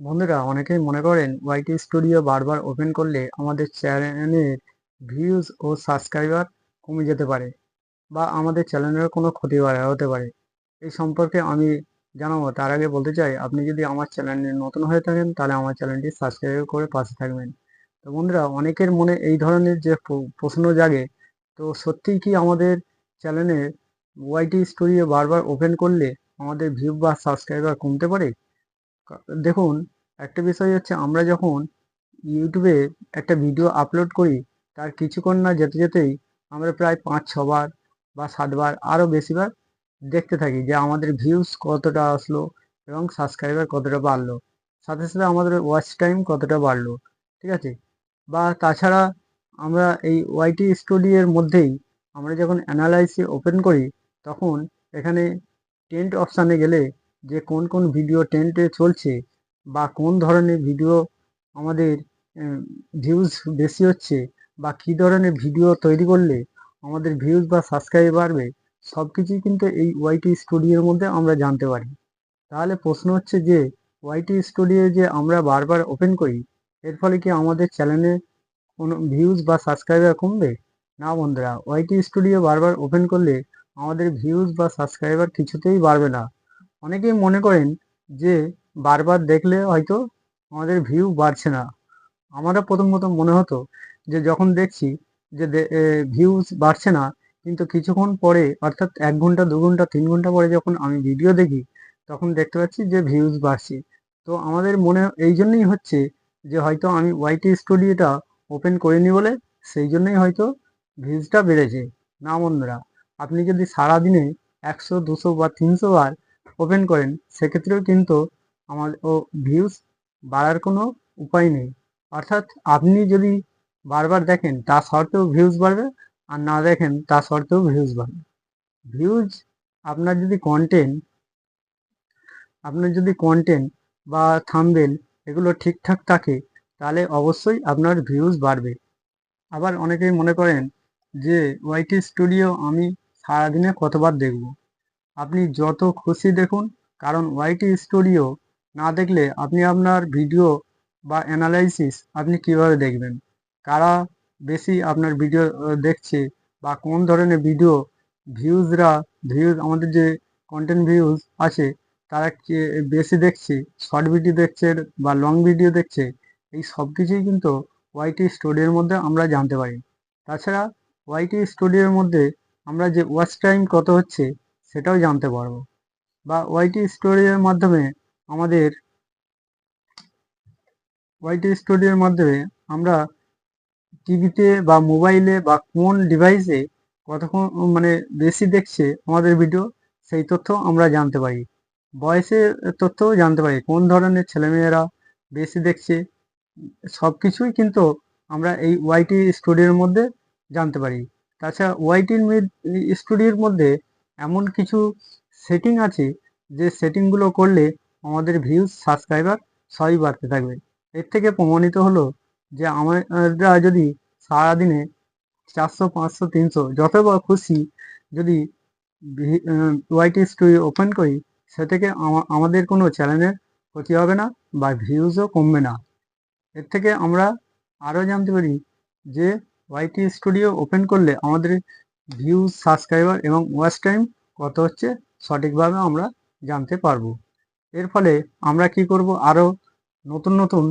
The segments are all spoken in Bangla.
বন্ধুরা, অনেকেই মনে করেন ওয়াইটি স্টুডিও বারবার ওপেন করলে আমাদের চ্যানেলের ভিউজ ও সাবস্ক্রাইবার কমে যেতে পারে বা আমাদের চ্যানেলের কোনো ক্ষতি হতে পারে। এই সম্পর্কে আমি জানাব। তার আগে বলতে চাই, আপনি যদি আমার চ্যানেলে নতুন হয়ে থাকেন, তাহলে আমার চ্যানেলটি সাবস্ক্রাইব করে পাশে থাকবেন। তো বন্ধুরা, অনেকের মনে এই ধরনের যে প্রশ্ন জাগে, তো সত্যিই কি আমাদের চ্যানেলে ওয়াইটি স্টুডিও বারবার ওপেন করলে আমাদের ভিউ বা সাবস্ক্রাইবার কমতে পারে? দেখুন, একটা বিষয় হচ্ছে আমরা যখন ইউটিউবে একটা ভিডিও আপলোড করি, তার কিছুক্ষণ না যেতে যেতেই আমরা প্রায় পাঁচ ছবার বা সাতবার আরও বেশিবার দেখতে থাকি যে আমাদের ভিউজ কতটা আসলো এবং সাবস্ক্রাইবার কতটা বাড়লো। সাথে সাথে আমাদের ওয়াচ টাইম কতটা বাড়লো, ঠিক আছে? বা তাছাড়া আমরা এই ওয়াইটি স্টুডিওর মধ্যেই আমরা যখন অ্যানালাইসি ওপেন করি, তখন এখানে টেন্ট অপশানে গেলে যে কোন কোন ভিডিও টেন্টে চলছে বা কোন ধরনের ভিডিও আমাদের ভিউজ বেশি হচ্ছে বা কী ধরনের ভিডিও তৈরি করলে আমাদের ভিউজ বা সাবস্ক্রাইব বাড়বে সব কিছুই কিন্তু এই ওয়াইটি স্টুডিওর মধ্যে আমরা জানতে পারি। তাহলে প্রশ্ন হচ্ছে যে ওয়াইটি স্টুডিও যে আমরা বারবার ওপেন করি, এর ফলে কি আমাদের চ্যানেলে কোনো ভিউজ বা সাবস্ক্রাইবার কমবে? না বন্ধুরা ওয়াইটি স্টুডিও বারবার ওপেন করলে আমাদের ভিউজ বা সাবস্ক্রাইবার কিছুতেই বাড়বে না। অনেকেই মনে করেন যে বারবার দেখলে হয়তো আমাদের ভিউ বাড়ছে না। আমারও প্রথম প্রথম মনে হতো যে যখন দেখছি যে ভিউজ বাড়ছে না, কিন্তু কিছুক্ষণ পরে, অর্থাৎ এক ঘণ্টা, দু ঘণ্টা, তিন ঘণ্টা পরে যখন আমি ভিডিও দেখি, তখন দেখতে পাচ্ছি যে ভিউজ বাড়ছে। তো আমাদের মনে, এই জন্যই হচ্ছে যে হয়তো আমি ওয়াইটি স্টুডিওটা ওপেন করিনি বলে সেই জন্যই হয়তো ভিউজটা বেড়েছে। না বন্ধুরা, আপনি যদি সারাদিনে একশো, দুশো বা তিনশো বার ওপেন করেন, সেক্ষেত্রেও কিন্তু আমার ও ভিউজ বাড়ার কোনো উপায় নেই। অর্থাৎ আপনি যদি বারবার দেখেন, তা সত্ত্বেও ভিউজ বাড়বে, আর না দেখেন, তা সত্ত্বেও ভিউজ বাড়বে। ভিউজ আপনার যদি কন্টেন্ট আপনার যদি কন্টেন্ট বা থাম্বেল এগুলো ঠিকঠাক থাকে, তাহলে অবশ্যই আপনার ভিউজ বাড়বে। আবার অনেকেই মনে করেন যে ওয়াইটি স্টুডিও আমি সারাদিনে কতবার দেখব? আপনি যত খুশি দেখুন, কারণ ওয়াইটি স্টুডিও না দেখলে আপনি আপনার ভিডিও বা অ্যানালাইসিস আপনি কীভাবে দেখবেন? কারা বেশি আপনার ভিডিও দেখছে বা কোন ধরনের ভিডিও ভিউজরা ভিউজ আমাদের যে কন্টেন্ট ভিউজ আছে, তারা বেশি দেখছে? শর্ট ভিডিও দেখছে বা লং ভিডিও দেখছে? এই সব কিছুই কিন্তু ওয়াইটি স্টুডিওর মধ্যে আমরা জানতে পারি। তাছাড়া ওয়াইটি স্টুডিওর মধ্যে আমরা যে ওয়াচ টাইম কত হচ্ছে সেটাও জানতে পারব। বা ওয়াইটি স্টুডিওর মাধ্যমে আমাদের ওয়াইটি স্টুডিওর মাধ্যমে আমরা টিভিতে বা মোবাইলে বা কোন ডিভাইসে কতক্ষণ মানে বেশি দেখছে আমাদের ভিডিও সেই তথ্য আমরা জানতে পারি। বয়সের তথ্যও জানতে পারি, কোন ধরনের ছেলেমেয়েরা বেশি দেখছে সব কিছুই কিন্তু আমরা এই ওয়াইটি স্টুডিওর মধ্যে জানতে পারি। তাছাড়া ওয়াইটির স্টুডিওর মধ্যে এমন কিছু সেটিং আছে যে সেটিংগুলো করলে আমাদের ভিউজ সাবস্ক্রাইবার সবই বাড়তে থাকবে। এর থেকে প্রমাণিত হলো যে আমরা যদি সারাদিনে চারশো, পাঁচশো, তিনশো যতবার খুশি যদি ওয়াইটি স্টুডিও ওপেন করি, সে থেকে আমাদের কোনো চ্যানেলের ক্ষতি হবে না বা ভিউজও কমবে না। এর থেকে আমরা আরও জানতে পারি যে ওয়াইটি স্টুডিও ওপেন করলে আমাদের ভিউজ সাবস্ক্রাইবার এবং ওয়াচ টাইম কত হচ্ছে সঠিকভাবে আমরা জানতে পারব। এর ফলে আমরা কি করব? আরও নতুন নতুন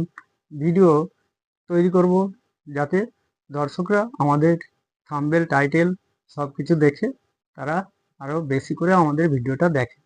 ভিডিও তৈরি করব যাতে দর্শকরা আমাদের থাম্বেল টাইটেল সব কিছু দেখে তারা আরও বেশি করে আমাদের ভিডিওটা দেখে।